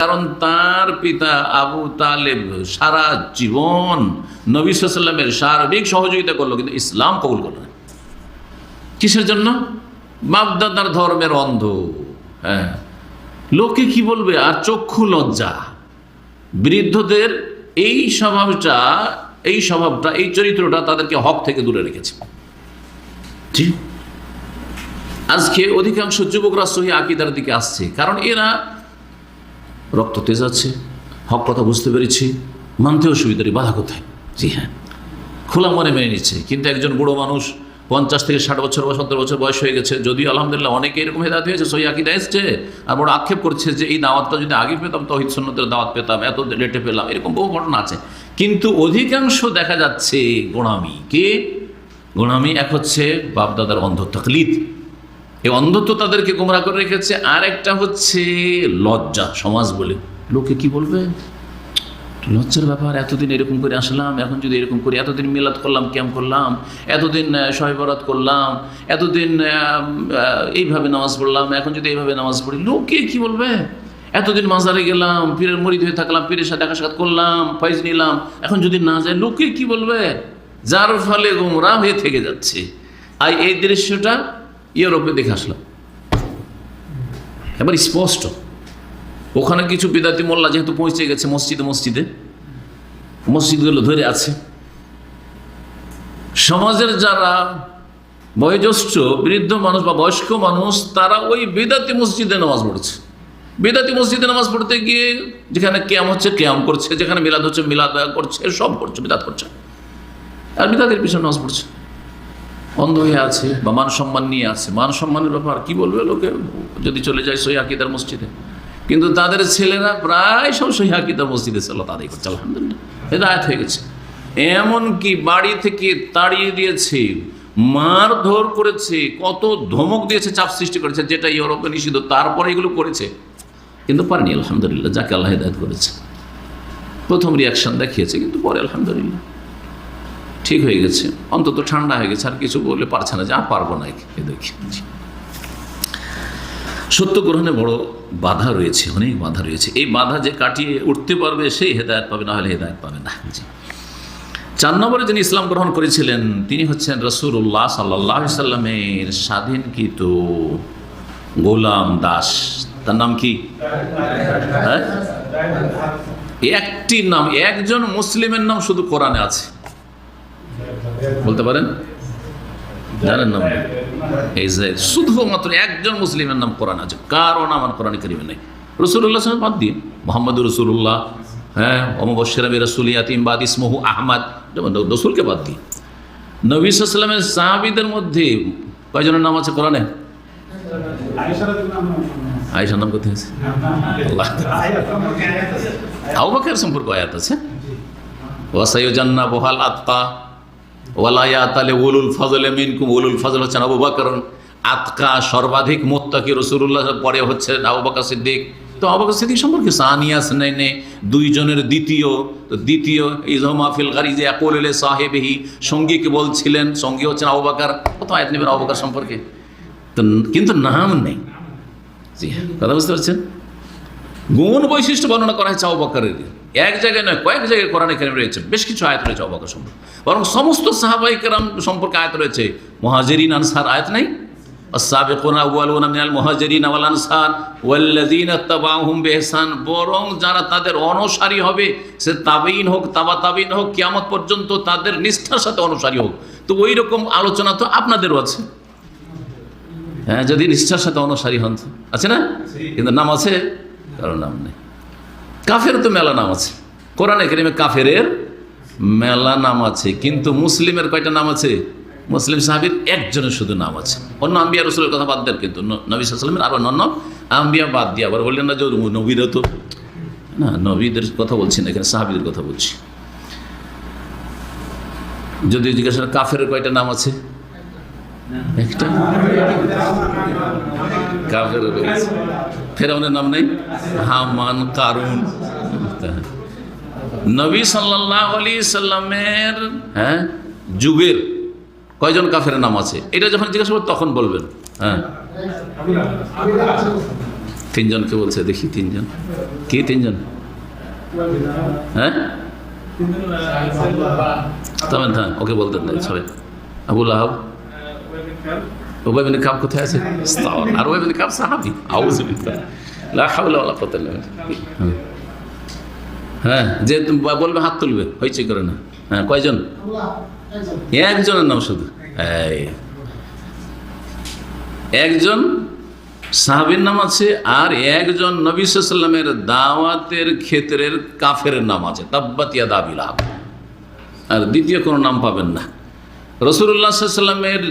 কারণ তার পিতা আবু তালেব সারা জীবন নবী সার্বিক সহযোগিতা করল, কিন্তু ইসলাম কবুল করল না। কিসের জন্য? বাপদাদার ধর্মের অন্ধ। হ্যাঁ। লোকে কি বলবে? আর চক্ষু লজ্জা। বৃদ্ধদের এই স্বভাবটা এই স্বভাবটা, এই চরিত্রটা তাদেরকে হক থেকে দূরে রেখেছে। আজকে অধিকাংশ যুবকরা সহি আকিদার দিকে আসছে। কারণ এরা রক্ত তেজ আছে হক কথা বুঝতে পেরেছি মানতে অসুবিধা নেই বাধা কোথায়? জি হ্যাঁ। খোলা মনে মেনে নিচ্ছে কিন্তু একজন বুড়ো মানুষ পঞ্চাশ থেকে ষাট বছর বা সত্তর বছর বয়স হয়ে গেছে যদিও আলহামদুলিল্লাহ অনেকে এরকম হেদাত হয়েছে সই আকিদা এসছে আর বড় আক্ষেপ করছে যে এই দাওয়াতটা যদি আগে পেতাম তহিদ সন্ন্যতের দাওয়াত পেতাম এত লেটে পেলাম এরকম বহু ঘটনা আছে। কিন্তু অধিকাংশ দেখা যাচ্ছে গোড়ামি। কে? গোড়ামি এক হচ্ছে বাপদাদার অন্ধ তকলিদ। এই অন্ধত্ব তাদেরকে গোমরা করে রেখেছে। আর একটা হচ্ছে লজ্জা, সমাজ বলে। লোকে কি বলবে? লজ্জার ব্যাপার, এতদিন এরকম করে আসলাম, এখন যদি এরকম করি, এতদিন মিলাদ করলাম ক্যাম্প করলাম, এতদিন সহবরাত করলাম, এতদিন এইভাবে নামাজ পড়লাম, এখন যদি এইভাবে নামাজ পড়ি, লোকে কি বলবে? এতদিন মাজারে গেলাম, পীরের মরিদ হয়ে থাকলাম, পীরের সাথে দেখা সাক্ষাৎ করলাম, ফয়েজ নিলাম, এখন যদি না যায়, লোকে কি বলবে? যার ফলে গোমরা হয়ে থেকে যাচ্ছে। আর এই দৃশ্যটা ইউরোপে দেখে আসলাম। এবার স্পষ্ট। ওখানে কিছু বিদাতি মোল্লা যেহেতু পৌঁছে গেছে মসজিদে মসজিদে, মসজিদগুলো ধরে আছে। সমাজের যারা বয়োজ্যেষ্ঠ, বৃদ্ধ মানুষ বা বয়স্ক মানুষ, তারা ওই বেদাতি মসজিদে নামাজ পড়ছে। বেদাতি মসজিদে নামাজ পড়তে গিয়ে যেখানে ক্যাম হচ্ছে, ক্যাম করছে, যেখানে মিলাদ হচ্ছে, মিলাদ করছে, সব করছে বিদাত করছে। আর বিদাতের পিছনে নামাজ পড়ছে। অন্ধ হয়ে আছে বা মান সম্মান নিয়ে আছে। মান সম্মানের ব্যাপার, কি বলবে লোকে? যদি চলে যায় সই আকিদার মসজিদে। কিন্তু তাদের ছেলেরা প্রায় সব সই আকিদার মসজিদে ছিল তাদের করছে, আলহামদুলিল্লাহ। হেদায়ত হয়ে গেছে। এমনকি বাড়ি থেকে তাড়িয়ে দিয়েছে, মারধর করেছে, কত ধমক দিয়েছে, চাপ সৃষ্টি করেছে, যেটা ইউরোপে নিষিদ্ধ, তারপরে এগুলো করেছে। কিন্তু পারেনি, আলহামদুলিল্লাহ, যাকে আল্লাহ হেদায়ত করেছে। প্রথম রিয়াকশন দেখিয়েছে, কিন্তু পরে আলহামদুলিল্লাহ। ঠিক হয়ে গেছে। অন্তত ঠান্ডা হয়ে গেছে, আর কিছু বললে পারছে না যে, আর পারব না দেখি। সত্য গ্রহণে বড় বাধা রয়েছে, অনেক বাধা রয়েছে। এই বাধা যে কাটিয়ে উঠতে পারবে সেই হেদায়ত পাবে, না হলে হেদায়ত পাবে না। চার নম্বরে যিনি ইসলাম গ্রহণ করেছিলেন, তিনি হচ্ছেন রসুল্লাহ সাল্লাহ সাল্লামের স্বাধীনকৃত গোলাম দাস। তার নাম কি? হ্যাঁ? একটি নাম, একজন মুসলিমের নাম শুধু কোরআনে আছে। বলতে পারেন? জানেন নাম এই যে শুধুমাত্র একজন মুসলিমের নাম কোরআন আছে। কারও নাম আর কোরআন করিমে নেই। রসুল্লাহ সাহেব বাদ দিয়ে মোহাম্মদ রসুল্লাহ হ্যাঁ অমবশরাবি রসুল ইয়াতিম বাদ, ইসমহু আহমদ। যেমন রসুলকে বাদ দিয়ে নবী সাল্লামের সাহাবিদের মধ্যে কয়জনের নাম আছে কোরআনে? আয়সার নাম কোথায় আছে? আল্লাহ। আবু বকরের সম্পর্কে আয়াত আছে। ওয়াসাইজান্না বহাল আত্মা। ওয়ালায়া তালে ফজলে মিনকুম ফজল হচ্ছেন আবু সর্বাধিক পরে আবু সিদ্দিক। তো আবু নেনে দুইজনের দ্বিতীয়, তো দ্বিতীয় সঙ্গীকে বলছিলেন, সঙ্গী হচ্ছেন আবু বকর। নেবেন আবু সম্পর্কে? তো কিন্তু নাম নেই। কথা বুঝতে পারছেন? গুণ বৈশিষ্ট্য বর্ণনা করা হয়েছে অবকারের এক জায়গায় নয় কয়েক জায়গায় কোরআনে কেরাম রয়েছে বেশ কিছু আয়াত রয়েছে অবাক সম্পর্কে। বরং সমস্ত সাহাবাই কেরাম সম্পর্কে আয়াত রয়েছে মহাজেরিন আনসার আয়াত নাই? সাবেকুন আউআলুন মিনাল মুহাজিরিন ওয়াল আনসার ওয়াল্লাযিনা তাবাউহুম বিহসান বরং যারা তাদের অনুসারী হবে সে তাবেইন হোক তাবা তাবেইন হোক কিয়ামত পর্যন্ত তাদের নিষ্ঠার সাথে অনুসারী হোক। তো ওই রকম আলোচনা তো আপনাদেরও আছে। হ্যাঁ যদি নিষ্ঠার সাথে অনুসারী হন আছে না? কিন্তু নাম আছে? কারও নাম নেই। কাফের তো মেলা নাম আছে। কোরআনে কেরিমে কাফেরের মেলা নাম আছে, কিন্তু মুসলিমের কয়টা নাম আছে? মুসলিম সাহাবির একজনের শুধু নাম আছে। অন্য আম্বিয়া রসুলের কথা বাদ দেন কিন্তু নবী সাল্লামের আরও অন্য আম্বিয়া বাদ দিয়ে আবার বললেন না যে নবীরা তো না, নবীদের কথা বলছি না, এখানে সাহাবিদের কথা বলছি। যদি জিজ্ঞাসা কাফের কয়টা নাম আছে? একটা? কাফের ফেরাউনের নাম নেই? হামান কারুন। নবী সাল্লাহ আলী সাল্লামের হ্যাঁ যুগের কয়জন কাফের নাম আছে? এটা যখন জিজ্ঞাসা করব তখন বলবেন। হ্যাঁ। তিনজনকে বলছে দেখি তিনজন। কি তিনজন? হ্যাঁ? হ্যাঁ ওকে বলতেন সবাই। আবুল আহাব। ওবাই বিন কাব কোথায় আছে। আর ওবাই বিন কাব সাহাবী আউযু বিল্লাহ লা হাওলা ওয়ালা কুওয়াতা ইল্লা হ্যাঁ যে তুমি বলবে হাত তুলবে হইছে করে না। হ্যাঁ কয়জন? একজনের নাম শুধু। এই। একজন সাহাবির নাম আছে আর একজন নবী সাল্লামের দাওয়াতের ক্ষেত্রের কাফের নাম আছে। তাব্বাতিয়া দাবিল আর দ্বিতীয় কোনো নাম পাবেন না। রসুল্লাহ সাল্লামের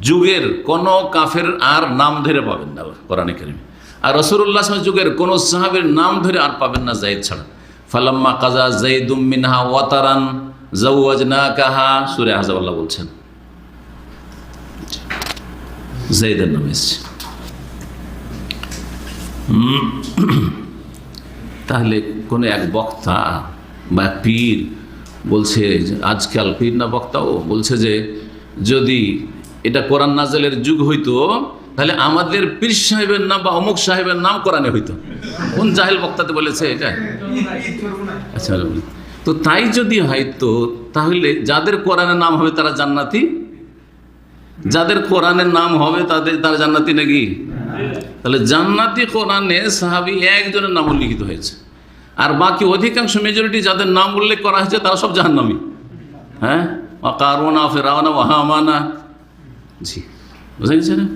যুগের কোনো কাফের আর নাম ধরে পাবেন না কোরআনে কারিমে। আর রসুল্লাহ যুগের কোনো সাহাবের নাম ধরে আর পাবেন না জাইদ ছাড়া। ফালাম্মা কাজা জাইদুম মিনহা ওয়াতারান জাউয়াজনা কাহা সুরে হাজাবাল্লাহ বলছেন। জাইদের নাম এসছে। তাহলে কোনো এক বক্তা বা পীর বলছে আজকাল পীর না বক্তাও বলছে যে, যদি এটা কোরআন নাজেলের যুগ হইতো, তাহলে আমাদের পীর সাহেবের নাম বা অমুক সাহেবের নাম কোরআনে হইতো। কোন জাহেল বক্তাতে বলেছে এটা? আচ্ছা তো তাই যদি হয়তো তাহলে যাদের কোরআনের নাম হবে তারা জান্নাতি? যাদের কোরআনের নাম হবে তাদের, তারা জান্নাতি নাকি? তাহলে জান্নাতি কোরআনে সাহাবি একজনের নাম উল্লিখিত হয়েছে। আর বাকি অধিকাংশ মেজরিটি যাদের নাম উল্লেখ করা হয়েছে, তারা সব জাহান্নামি। হ্যাঁ? কারোনা ফেরাওনা ওয়াহামানা জি বুঝা গেছে না